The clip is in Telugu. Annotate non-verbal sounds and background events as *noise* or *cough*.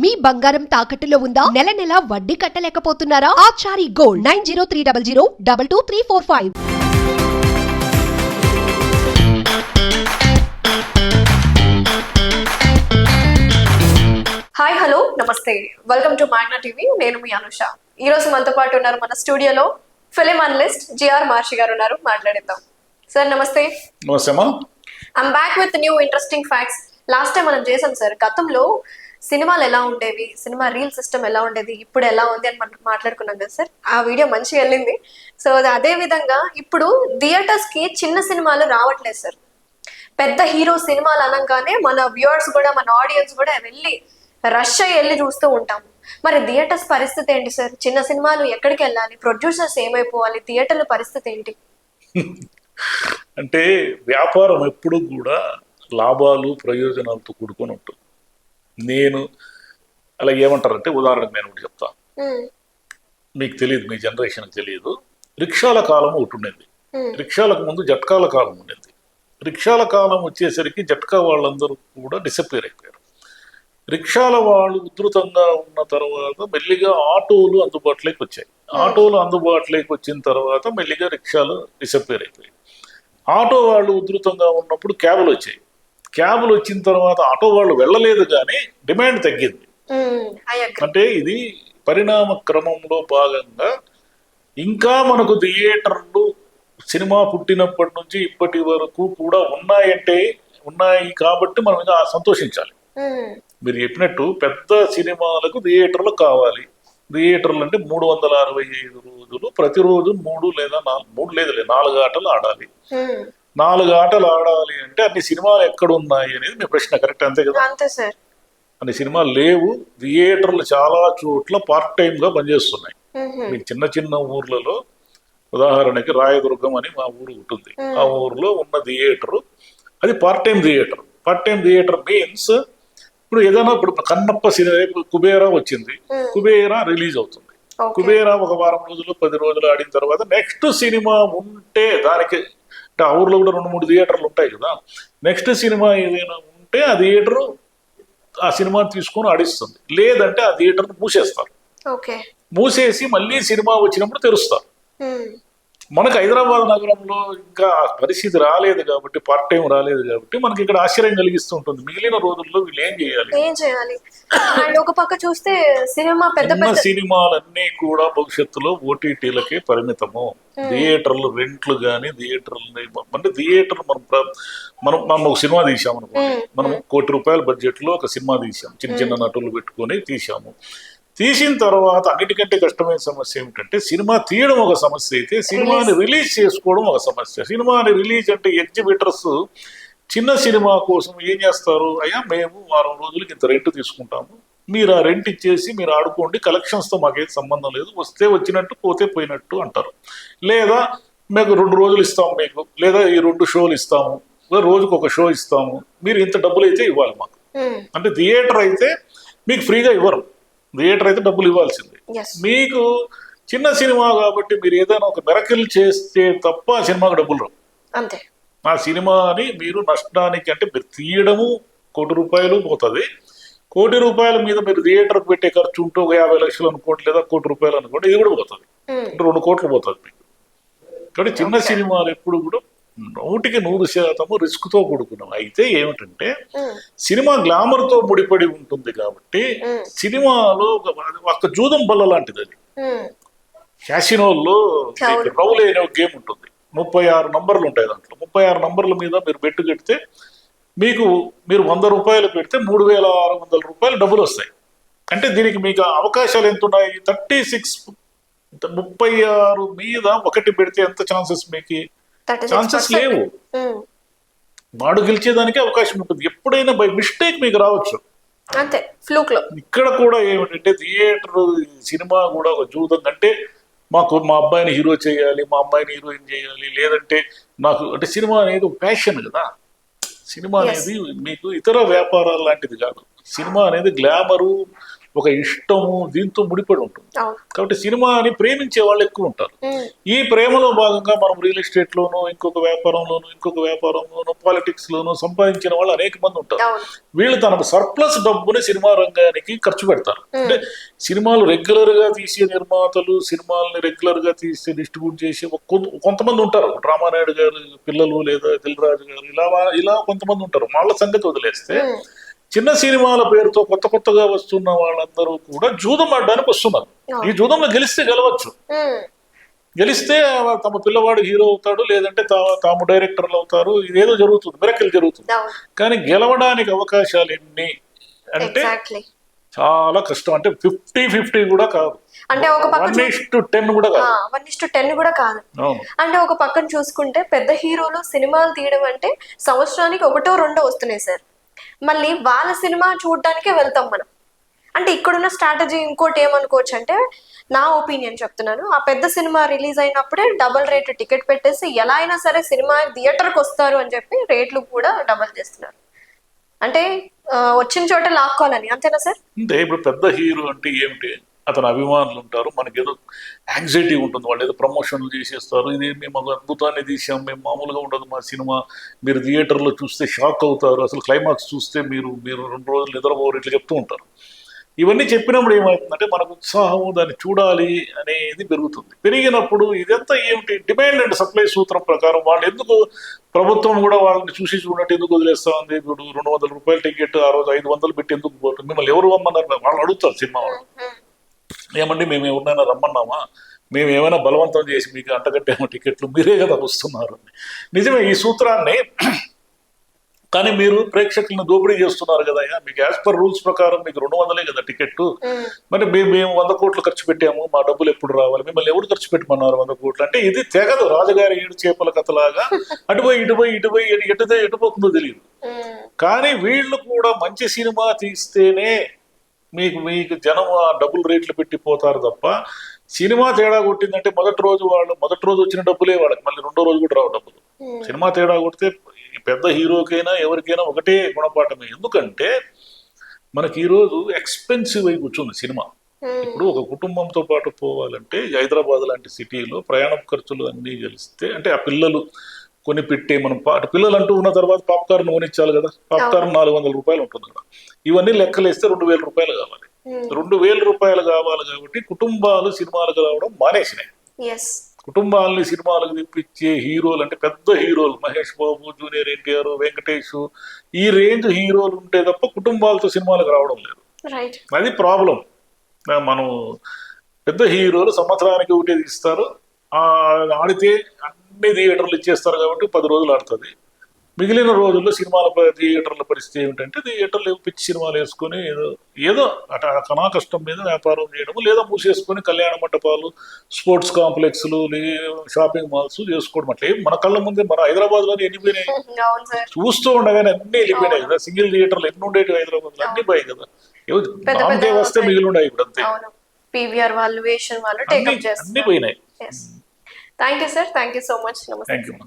మీ బంగారం తాకట్టులో ఉందా? నెల నెల వడ్డీ కట్టలేకపోతున్నారా? Achari gold nine zero three double zero double two three four five. Hi hello namaste. Welcome to magna TV నేను మీ అనుష. ఈ రోజు మనతో పాటు ఉన్నారు మన స్టూడియోలో ఫిలిం అనలిస్ట్ జిఆర్ మహర్షి గారు ఉన్నారు. మాట్లాడిద్దాం. Sir namaste. నమస్తేమా I'm back with new interesting facts last time మనం చేసాం సార్ గతంలో సినిమాలు ఎలా ఉండేవి? సినిమా రీల్ సిస్టమ్ ఎలా ఉండేది? ఇప్పుడు ఎలా ఉంది అని మనం మాట్లాడుకున్నాం కదా సార్. ఆ వీడియో మంచిగా వెళ్ళింది. సో అదే విధంగా ఇప్పుడు థియేటర్స్కి చిన్న సినిమాలు రావట్లేదు సార్. పెద్ద హీరో సినిమాలు అనగానే మన వ్యూవర్స్ కూడా మన ఆడియన్స్ కూడా వెళ్ళి రష్ అయ్యి వెళ్ళి చూస్తూ ఉంటాము. మరి థియేటర్స్ పరిస్థితి ఏంటి సార్? చిన్న సినిమాలు ఎక్కడికి వెళ్ళాలి? ప్రొడ్యూసర్స్ ఏమైపోవాలి? థియేటర్ల పరిస్థితి ఏంటి? అంటే వ్యాపారం ఎప్పుడు కూడా లాభాలు ప్రయోజనాలతో కూడుకొని ఉంటుంది. నేను అలా ఏమంటారంటే ఉదాహరణకు నేను ఒకటి చెప్తా. ఉమ్, మీకు తెలియదు మీ జనరేషన్కి తెలియదు. రిక్షాల కాలం ఒకటి ఉండేది. రిక్షాలకు ముందు జట్కాల కాలం ఉండేది. రిక్షాల కాలం వచ్చేసరికి జట్కా వాళ్ళందరూ కూడా డిసప్పేర్ అయిపోయారు. రిక్షాల వాళ్ళు ఉధృతంగా ఉన్న తర్వాత మెల్లిగా ఆటోలు అందుబాటులోకి వచ్చాయి. ఆటోలు అందుబాటులోకి వచ్చిన తర్వాత మెల్లిగా రిక్షాలు డిసప్పేర్ అయిపోయాయి. ఆటో వాళ్ళు ఉధృతంగా ఉన్నప్పుడు క్యాబులు వచ్చాయి. క్యాబులు వచ్చిన తర్వాత ఆటో వాళ్ళు వెళ్ళలేదు కానీ డిమాండ్ తగ్గింది. అంటే ఇది పరిణామ క్రమంలో భాగంగా ఇంకా మనకు థియేటర్లు సినిమా పుట్టినప్పటి నుంచి ఇప్పటి వరకు కూడా ఉన్నాయంటే ఉన్నాయి కాబట్టి మనం ఇంకా సంతోషించాలి. మీరు చెప్పినట్టు పెద్ద సినిమాలకు థియేటర్లు కావాలి. థియేటర్లు అంటే మూడు వందల అరవై ఐదు రోజులు ప్రతిరోజు మూడు లేదా నాలుగు మూడు లేదులే నాలుగు ఆటలు ఆడాలి. నాలుగు ఆటలు ఆడాలి అంటే అన్ని సినిమాలు ఎక్కడ ఉన్నాయి అనేది మీ ప్రశ్న కరెక్ట్ అంతే కదా? అంతే సార్. అన్ని సినిమాలు లేవు థియేటర్లు చాలా చోట్ల పార్ట్ టైం గా పనిచేస్తున్నాయి. మీకు చిన్న చిన్న ఊర్లలో ఉదాహరణకి రాయదుర్గం అని మా ఊరు ఉంటుంది. ఆ ఊర్లో ఉన్న థియేటర్ అది part time theatre. Part time theatre means ఇప్పుడు ఏదైనా ఇప్పుడు కన్నప్ప సినిమా కుబేరా వచ్చింది. కుబేరా రిలీజ్ అవుతుంది. కుబేరా ఒక వారం రోజులు పది రోజులు ఆడిన తర్వాత నెక్స్ట్ సినిమా ఉంటే దానికి అంటే ఆ ఊర్లో కూడా రెండు మూడు థియేటర్లు ఉంటాయి కదా. నెక్స్ట్ సినిమా ఏదైనా ఉంటే ఆ థియేటర్ ఆ సినిమా తీసుకొని ఆడిస్తుంది. లేదంటే ఆ థియేటర్ మూసేస్తారు. మూసేసి మళ్ళీ సినిమా వచ్చినప్పుడు తెరుస్తారు. మనకు హైదరాబాద్ నగరంలో ఇంకా పరిస్థితి రాలేదు కాబట్టి పార్ట్ టైం రాలేదు కాబట్టి మనకి ఇక్కడ ఆశ్చర్యం కలిగిస్తూ ఉంటుంది. మిగిలిన రోజుల్లో వీళ్ళు ఏం చేయాలి? ఏం చేయాలి? అండ్ ఒక పక్క చూస్తే సినిమా పెద్ద పెద్ద సినిమాలన్నీ కూడా భవిష్యత్తులో ఓటీటీలకే పరిమితము. థియేటర్లు రెంట్లు కానీ థియేటర్లు అంటే థియేటర్ మనం మనం మనం ఒక సినిమా తీసాం అనుకోండి మనం కోటి రూపాయల బడ్జెట్లో ఒక సినిమా తీసాం చిన్న చిన్న నటులు పెట్టుకొని తీసాము తీసిన తర్వాత అన్నిటికంటే కష్టమైన సమస్య ఏమిటంటే సినిమా తీయడం ఒక సమస్య అయితే సినిమాని రిలీజ్ చేసుకోవడం ఒక సమస్య. సినిమాని రిలీజ్ అంటే ఎగ్జిబిటర్స్ చిన్న సినిమా కోసం ఏం చేస్తారు? అయ్యా మేము వారం రోజులకి ఇంత రెంట్ తీసుకుంటాము. మీరు ఆ రెంట్ ఇచ్చేసి మీరు ఆడుకోండి కలెక్షన్స్తో మాకేం సంబంధం లేదు వస్తే వచ్చినట్టు పోతే పోయినట్టు అంటారు. లేదా మేము రెండు రోజులు ఇస్తాము మీకు లేదా ఈ రెండు షోలు ఇస్తాము రోజుకు ఒక షో ఇస్తాము మీరు ఇంత డబ్బులు అయితే ఇవ్వాలి మాకు. ఉమ్, అంటే థియేటర్ అయితే మీకు ఫ్రీగా ఇవ్వరు. థియేటర్ అయితే డబ్బులు ఇవ్వాల్సిందే. మీకు చిన్న సినిమా కాబట్టి మీరు ఏదైనా ఒక మెరకిల్ చేస్తే తప్ప ఆ సినిమాకు డబ్బులు రావు. అంతే. ఆ సినిమాని మీరు నష్టానికి అంటే మీరు తీయడము కోటి రూపాయలు పోతుంది. కోటి రూపాయల మీద మీరు థియేటర్కి పెట్టే ఖర్చు ఉంటూ ఒక యాభై లక్షలు అనుకోండి లేదా కోటి రూపాయలు అనుకోండి ఇది కూడా పోతుంది. అంటే రెండు కోట్లు పోతుంది మీకు. కాబట్టి చిన్న సినిమాలు ఎప్పుడు కూడా నూటికి నూరు శాతము రిస్క్తో కూడుకున్నాం. అయితే ఏమిటంటే సినిమా గ్లామర్తో ముడిపడి ఉంటుంది కాబట్టి సినిమాలో ఒక జూదం బల్ల లాంటిది అది. క్యాసినోల్లో. రౌలే అనే ఒక గేమ్ ఉంటుంది. ముప్పై ఆరు నంబర్లు ఉంటాయి దాంట్లో. ముప్పై ఆరు నంబర్ల మీద మీరు బెట్టు కడితే మీకు మీరు వంద రూపాయలు పెడితే మూడు వేల ఆరు వందల రూపాయలు డబ్బులు వస్తాయి. అంటే దీనికి మీకు అవకాశాలు ఎంత ఉన్నాయి థర్టీ సిక్స్ ముప్పై ఆరు మీద ఒకటి పెడితే ఎంత ఛాన్సెస్ మీకు? 36%. ఛాన్సెస్ లేవు. వాడు గెలిచేదానికి అవకాశం ఉంటుంది. ఎప్పుడైనా బై మిస్టేక్ మీకు రావచ్చు. అంతే ఫ్లూక్లో. ఇక్కడ కూడా ఏమిటంటే థియేటర్ సినిమా కూడా ఒక జూదం. అంటే మాకు మా అబ్బాయిని హీరో చేయాలి మా అమ్మాయిని హీరోయిన్ చేయాలి లేదంటే నాకు అంటే సినిమా అనేది ఒక ప్యాషన్ కదా. సినిమా. అనేది మీకు ఇతర వ్యాపారాలు లాంటిది కాదు. సినిమా అనేది గ్లామరు ఒక ఇష్టము దీంతో ముడిపడి ఉంటుంది. కాబట్టి సినిమాని ప్రేమించే వాళ్ళు ఎక్కువ ఉంటారు. ఈ ప్రేమలో భాగంగా మనం రియల్ ఎస్టేట్ లోను ఇంకొక వ్యాపారంలోను ఇంకొక వ్యాపారంలోను పాలిటిక్స్ లోను సంపాదించిన వాళ్ళు అనేక మంది ఉంటారు. వీళ్ళు తనకు సర్ప్లస్ డబ్బుని సినిమా రంగానికి ఖర్చు పెడతారు. అంటే సినిమాలు రెగ్యులర్గా తీసే నిర్మాతలు సినిమాలని రెగ్యులర్గా తీసి డిస్ట్రిబ్యూట్ చేసే కొంతమంది ఉంటారు. రామానాయుడు గారు పిల్లలు లేదా దిల్రాజు గారు ఇలా ఇలా కొంతమంది ఉంటారు. వాళ్ళ సంగతి వదిలేస్తే చిన్న సినిమాల పేరుతో కొత్త కొత్తగా వస్తున్న వాళ్ళందరూ కూడా జూదం ఆడడానికి వస్తున్నారు. ఈ జూదంలో గెలిస్తే గెలవచ్చు. గెలిస్తే తమ పిల్లవాడు హీరో అవుతాడు లేదంటే తాము డైరెక్టర్లు అవుతారు ఇదేదో జరుగుతుంది మిరకల్ జరుగుతుంది. కానీ గెలవడానికి అవకాశాలు ఎన్ని అంటే చాలా కష్టం. అంటే ఫిఫ్టీ ఫిఫ్టీ కూడా కాదు. అంటే ఒక పక్క టెన్ కూడా కాదు. వన్ ఇస్ టెన్ కూడా కాదు. అంటే ఒక పక్కన చూసుకుంటే పెద్ద హీరోలు సినిమాలు తీయడం అంటే సంవత్సరానికి ఒకటో రెండో వస్తున్నాయి సార్. మళ్ళీ వాళ్ళ సినిమా చూడటానికే వెళ్తాం మనం. అంటే ఇక్కడున్న స్ట్రాటజీ ఇంకోటి ఏమనుకోవచ్చు అంటే నా ఒపీనియన్ చెప్తున్నాను. ఆ పెద్ద సినిమా రిలీజ్ అయినప్పుడే డబుల్ రేట్ టికెట్ పెట్టేసి ఎలా అయినా సరే సినిమా థియేటర్కి వస్తారు అని చెప్పి రేట్లు కూడా డబుల్ చేస్తున్నారు. అంటే వచ్చిన చోట లాక్కోవాలని. అంతేనా సార్? అంటే ఇప్పుడు పెద్ద హీరో అంటే ఏమిటి? అతని అభిమానులు ఉంటారు. మనకి ఏదో యాంగ్జైటీ ఉంటుంది. వాళ్ళు ఏదో ప్రమోషన్లు చేసేస్తారు. ఇది మేము ఒక అద్భుతాన్ని తీసాం మేము మామూలుగా ఉండదు మా సినిమా. మీరు థియేటర్లో చూస్తే షాక్ అవుతారు. అసలు క్లైమాక్స్ చూస్తే మీరు మీరు రెండు రోజులు నిద్రపోరు ఇట్లా చెప్తూ ఉంటారు. ఇవన్నీ చెప్పినప్పుడు ఏమవుతుందంటే మనకు ఉత్సాహము దాన్ని చూడాలి అనేది పెరుగుతుంది. పెరిగినప్పుడు ఇదంతా ఏమిటి? డిమాండ్ అండ్ సప్లై సూత్రం ప్రకారం వాళ్ళు ఎందుకు ప్రభుత్వం కూడా వాళ్ళని చూసి చూడట్టు ఎందుకు వదిలేస్తా ఉంది? ఇప్పుడు రెండు వందల రూపాయల టికెట్ ఆ రోజు ఐదు వందలు పెట్టి ఎందుకు పోతుంది? మిమ్మల్ని ఎవరు అమ్మన్నారు వాళ్ళు అడుగుతారు సినిమా వాళ్ళు. ఏమండి మేము ఎవరినైనా రమ్మన్నామా? మేము ఏమైనా బలవంతం చేసి మీకు అంటగట్టేమో టికెట్లు? మీరే కదా వస్తున్నారు. నిజమే ఈ సూత్రాన్ని *clears throat* కానీ మీరు ప్రేక్షకులను దోపిడీ చేస్తున్నారు కదా అయ్యా. మీకు యాజ్ పర్ రూల్స్ ప్రకారం మీకు రెండు వందలే కదా టికెట్ మరి మేము మేము వంద కోట్లు ఖర్చు పెట్టాము మా డబ్బులు ఎప్పుడు రావాలి? మిమ్మల్ని ఎవరు ఖర్చు పెట్టమన్నారు వంద కోట్లు? అంటే ఇది తెగదు రాజుగారి ఏడు చేపల కథలాగా. *laughs* అటుపోయి ఇటుపోయి ఇటుపోయి ఎటు ఎటుదే ఎటుపోతుందో తెలియదు కానీ వీళ్ళు కూడా మంచి సినిమా తీస్తేనే మీకు మీకు జనం ఆ డబ్బులు రేట్లు పెట్టి పోతారు తప్ప సినిమా తేడా కొట్టిందంటే మొదటి రోజు వాళ్ళు మొదటి రోజు వచ్చిన డబ్బులే వాళ్ళకి. మళ్ళీ రెండో రోజు కూడా రావు డబ్బులు. ఉమ్, సినిమా తేడా కొడితే పెద్ద హీరోకైనా ఎవరికైనా ఒకటే గుణపాఠమే. ఎందుకంటే మనకి ఈరోజు ఎక్స్పెన్సివ్ అయి కూర్చుంది సినిమా. ఉమ్, ఇప్పుడు ఒక కుటుంబంతో పాటు పోవాలంటే హైదరాబాద్ లాంటి సిటీలో ప్రయాణ ఖర్చులు అన్నీ కలిస్తే అంటే ఆ పిల్లలు కొని పెట్టే మనం పిల్లలు అంటూ ఉన్న తర్వాత పాప్కార్న్ కొనిచ్చాలి కదా. పాప్కార్న్ నాలుగు వందల రూపాయలు ఉంటుంది కదా. ఇవన్నీ లెక్కలేస్తే రెండు వేల రూపాయలు కావాలి. రెండు వేల రూపాయలు కావాలి కాబట్టి కుటుంబాలు సినిమాలకు రావడం మానేసినాయి. కుటుంబాలని సినిమాలకు తెప్పించే హీరోలు అంటే పెద్ద హీరోలు మహేష్ బాబు జూనియర్ ఎన్టీఆర్ వెంకటేష్ ఈ రేంజ్ హీరోలు ఉంటే తప్ప కుటుంబాలతో సినిమాలకు రావడం లేదు. అది ప్రాబ్లం. మనం పెద్ద హీరోలు సంవత్సరానికి ఒకటి తీస్తారు. ఆడితే అన్ని థియేటర్లు ఇచ్చేస్తారు కాబట్టి పది రోజులు ఆడుతుంది. మిగిలిన రోజుల్లో సినిమాల థియేటర్ల పరిస్థితి ఏమిటంటే థియేటర్లు పిచ్చి సినిమాలు వేసుకొని ఏదో ఏదో అట కణా కష్టం మీద వ్యాపారం చేయడము లేదా మూసేసుకొని కళ్యాణ మండపాలు స్పోర్ట్స్ కాంప్లెక్స్లు షాపింగ్ మాల్స్ చేసుకోవడం అట్లా మన కళ్ళ ముందే మన హైదరాబాద్లోనే ఎన్నిపోయినాయి *laughs* చూస్తూ ఉండగానే అన్ని వెళ్ళిపోయినాయి కదా. సింగిల్ థియేటర్లు ఎన్ని ఉండేవి హైదరాబాద్లో అన్ని పోయి కదా. వస్తే మిగిలి ఉన్నాయి ఇప్పుడు అంతే. అవును. పీవీఆర్ వాళ్ళు వేషన్ వాళ్ళు అన్ని పోయినాయి. Thank you, sir. Thank you so much. Namaste. Thank you.